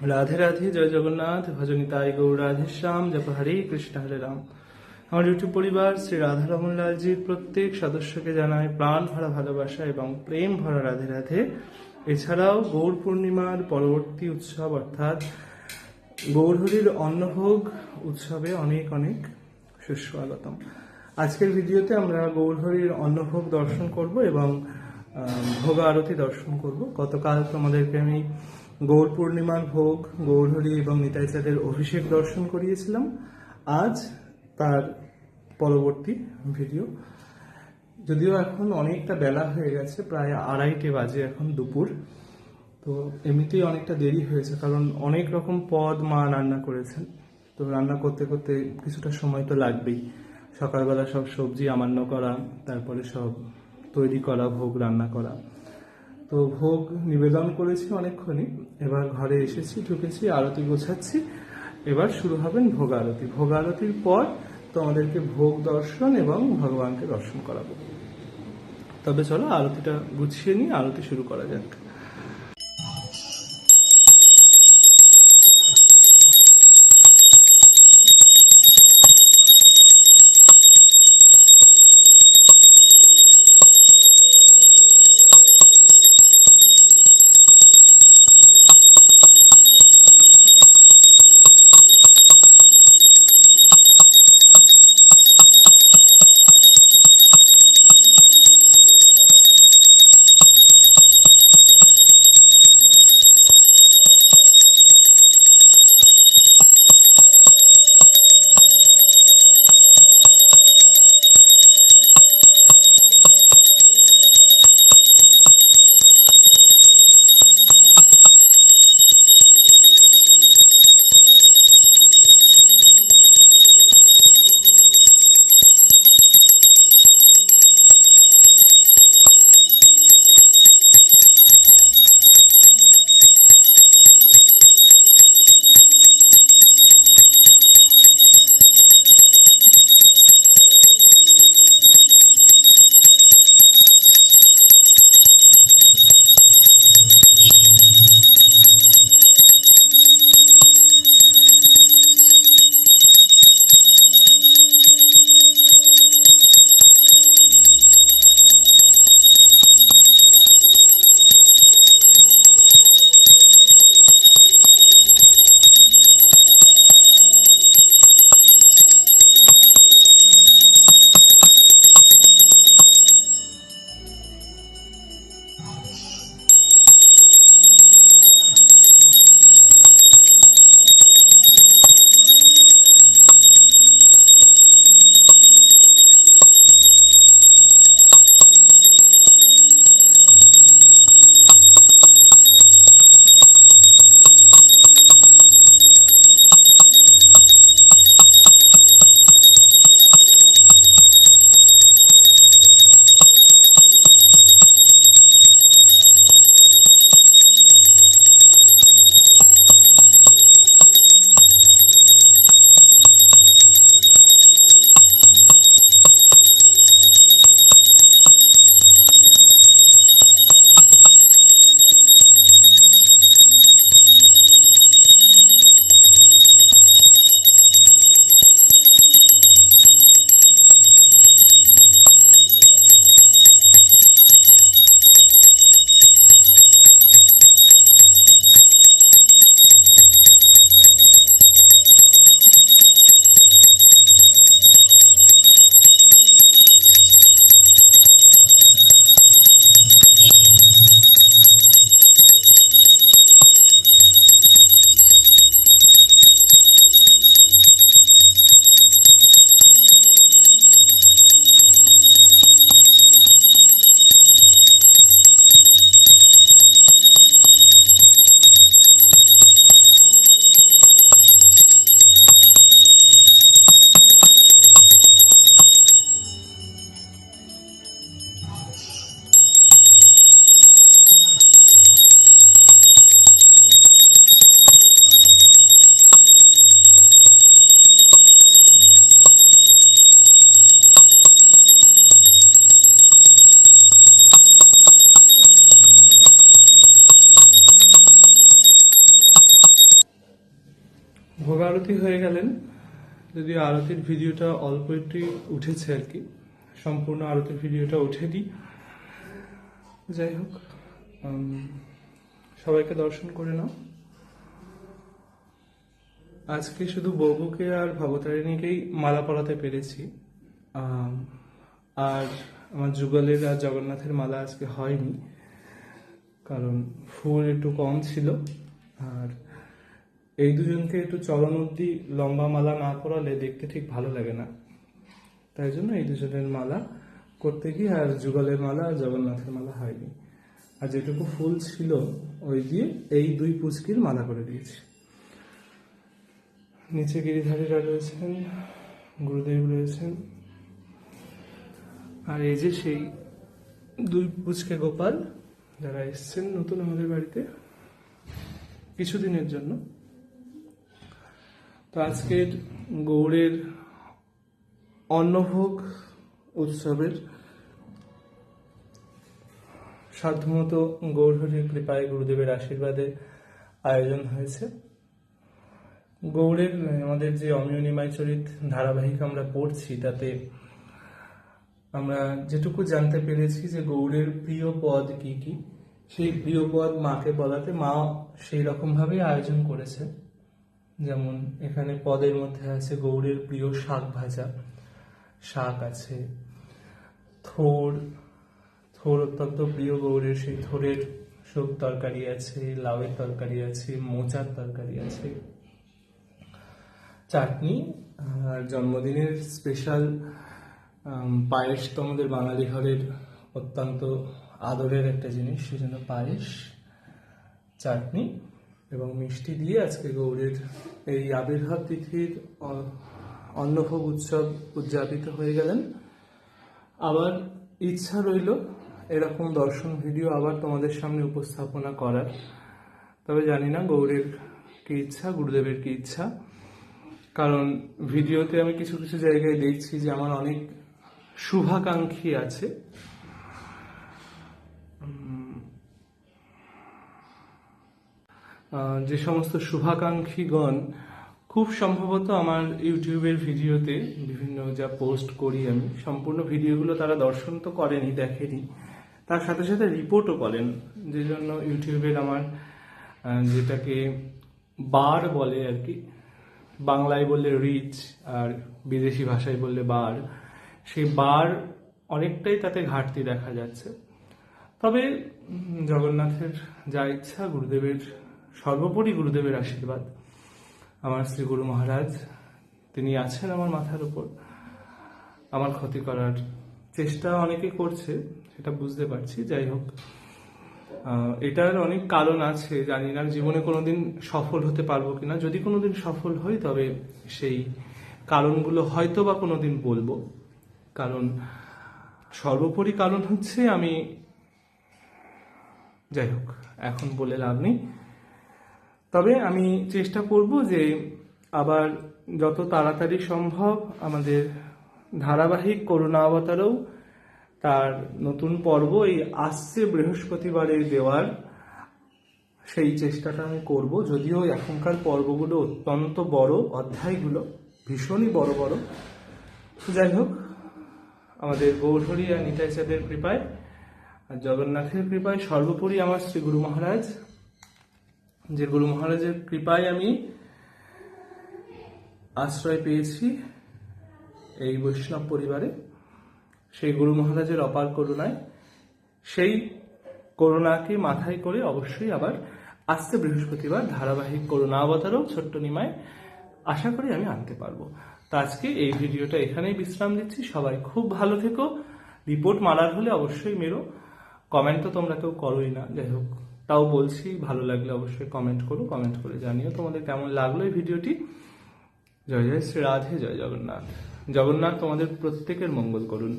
রাধে রাধে, জয় জগন্নাথ ভজনী তাই গৌর রাধে শ্যাম, জপ হরে কৃষ্ণ, হরে রাম। আমার ইউটিউব পরিবার, শ্রী রাধা রমন লালজির প্রত্যেক সদস্যকে জানায় প্রাণ ভরা ভালোবাসা এবং প্রেম ভরা রাধে রাধে। এছাড়াও গৌর পূর্ণিমার পরবর্তী উৎসব অর্থাৎ গৌরহরির অন্নভোগ উৎসবে অনেক অনেক সুস্বাগতম। আজকের ভিডিওতে আমরা গৌরহরির অন্নভোগ দর্শন করব এবং ভোগ আরতি দর্শন করব। গতকাল তোমাদেরকে আমি গৌর পূর্ণিমার ভোগ গৌরহরি এবং নিতাই চাঁদের অভিষেক দর্শন করিয়েছিলাম। আজ তার পরবর্তী ভিডিও। যদিও এখন অনেকটা বেলা হয়ে গেছে, প্রায় আড়াইটে বাজে এখন দুপুর। তো এমনিতেই অনেকটা দেরি হয়েছে, কারণ অনেক রকম পদ মা রান্না করেছেন। তো রান্না করতে করতে কিছুটা সময় তো লাগবেই। সকালবেলা সব সবজি আমান্য করা, তারপরে সব তৈরি করা, ভোগ রান্না করা। তো ভোগ নিবেদন করেছি অনেকক্ষণই। এবার ঘরে এসেছি, ঢুকেছি, আরতি গোছাচ্ছি। এবার শুরু হবেন ভোগ আরতি। ভোগ আরতির পর তোমাদেরকে ভোগ দর্শন এবং ভগবানকে দর্শন করাবো। তবে চলো আরতিটা গুছিয়ে নিয়ে আরতি শুরু করা যাক। ভোগ আরতি হয়ে গেলেন। যদিও আরতির ভিডিওটা অল্প একটু উঠেছে আর কি। সম্পূর্ণ আরতির ভিডিওটা ওঠেনি। যাই হোক সবাইকে দর্শন করে নাও। আজকে শুধু বউকে আর ভবতারিণীকেই মালা পরাতে পেরেছি। আর আমার যুগলের আর জগন্নাথের মালা আজকে হয়নি। কারণ ফুল একটু কম ছিল। আর এই দুজনকে একটু চরণ অব্দি লম্বা মালা না পরালে দেখতে ঠিক ভালো লাগে না। তাই জন্য এই দুজনের মালা করতে গিয়ে আর যুগলের মালা আর জগন্নাথের মালা হয়নি। আর যেটুকু ফুল ছিল, ওই দিয়ে এই দুই পুচকির মালা করে দিয়েছি। নিচে গিরিধারীরা রয়েছেন, গুরুদেব রয়েছেন। আর এই যে সেই দুই পুচকে গোপাল যারা এসছেন নতুন আমাদের বাড়িতে, কিছুদিনের জন্য। তো আজকের গৌড়ের অন্নভোগ উৎসবের সাধ্যমত গৌরহরির কৃপায় গুরুদেবের আশীর্বাদে আয়োজন হয়েছে। গৌড়ের আমাদের যে অমিয় নিমাই চরিত ধারাবাহিক আমরা পড়ছি, তাতে আমরা যেটুকু জানতে পেরেছি যে গৌড়ের প্রিয় পদ কি কি, সেই প্রিয় পদ মাকে বলাতে মা সেই রকম ভাবে আয়োজন করেছে যেমন এখানে পদের মধ্যে আছে গৌড়ের প্রিয় শাক ভাজা। শাক আছে। থোর থোর অত্যন্ত প্রিয় গৌড়ের। সেই থোরের শুক তরকারি আছে, লাউয়ের তরকারি আছে, মোচার তরকারি আছে। চাটনি, আর জন্মদিনের স্পেশাল পায়েস তো আমাদের বাঙালি ঘরের অত্যন্ত আদরের একটা জিনিস, সেজন্য পায়েস, চাটনি। এবং মিষ্টি দিয়ে আজকে গৌড়ের এই আবির্ভাব তিথির অন্নভোগ উৎসব উদযাপিত হয়ে গেলেন। আবার ইচ্ছা রইল এরকম দর্শন ভিডিও আবার তোমাদের সামনে উপস্থাপনা করার। তবে জানি না গৌড়ের কি ইচ্ছা, গুরুদেবের কি ইচ্ছা। কারণ ভিডিওতে আমি কিছু কিছু জায়গায় দেখছি যে আমার অনেক শুভাকাঙ্ক্ষী আছে। যে সমস্ত শুভাকাঙ্ক্ষীগণ, খুব সম্ভবত আমার ইউটিউবের ভিডিওতে বিভিন্ন যা পোস্ট করি আমি, সম্পূর্ণ ভিডিওগুলো তারা দর্শন তো করেনি, দেখেনি। তার সাথে সাথে রিপোর্টও করেন, যে জন্য ইউটিউবের আমার যেটাকে বার বলে আর কি, বাংলায় বললে রিচ আর বিদেশি ভাষায় বললে বার সেই বার অনেকটাই তাতে ঘাটতি দেখা যাচ্ছে। তবে জগন্নাথের যা ইচ্ছা, গুরুদেবের সর্বোপরি গুরুদেবের আশীর্বাদ। আমার শ্রী গুরু মহারাজ, তিনি আছেন আমার মাথার উপর। আমার ক্ষতি করার চেষ্টা অনেকে করছে, সেটা বুঝতে পারছি। যাই হোক এটার অনেক কারণ আছে, জানি না জীবনে কোনোদিন সফল হতে পারব কিনা। যদি কোনোদিন সফল হই, তবে সেই কারণগুলো হয়তো বা কোনোদিন বলব। কারণ সর্বোপরি কারণ হচ্ছে আমি, যাই হোক, এখন বলে লাভ নেই। তবে আমি চেষ্টা করব যে আবার যত তাড়াতাড়ি সম্ভব আমাদের ধারাবাহিক করোনা অবতারেও তার নতুন পর্ব এই আসছে বৃহস্পতিবারে দেওয়ার সেই চেষ্টাটা আমি করব। যদিও এখনকার পর্বগুলো অত্যন্ত বড়, অধ্যায়গুলো ভীষণই বড় বড়। যাই হোক, আমাদের গৌরহরি আর নিতাই চাঁদের কৃপায়, আর জগন্নাথের কৃপায় সর্বোপরি আমার শ্রী গুরু মহারাজ যে গুরু মহারাজের কৃপায় আমি আশ্রয় পেয়েছি এই বৈষ্ণব পরিবারে। সেই গুরু মহারাজের অপার করুণায়, সেই করুণাকে মাথায় করে অবশ্যই আবার আসছে বৃহস্পতিবার ধারাবাহিক করুণা অবতারও ছোট্ট নিমায় আশা করি আমি আনতে পারব। তো আজকে এই ভিডিওটা এখানেই বিশ্রাম দিচ্ছি। সবাই খুব ভালো থেকো। রিপোর্ট মারার হলে অবশ্যই মেরো। কমেন্ট তো তোমরা কেউ করোই না। যাই হোক। তাও বলছি, ভালো লাগলে অবশ্যই কমেন্ট করো কমেন্ট করে জানিও তোমাদের কেমন লাগল এই ভিডিওটি। জয় জয় শ্রী রাধে, জয় জগন্নাথ। জগন্নাথ তোমাদের প্রত্যেকের মঙ্গল করুন।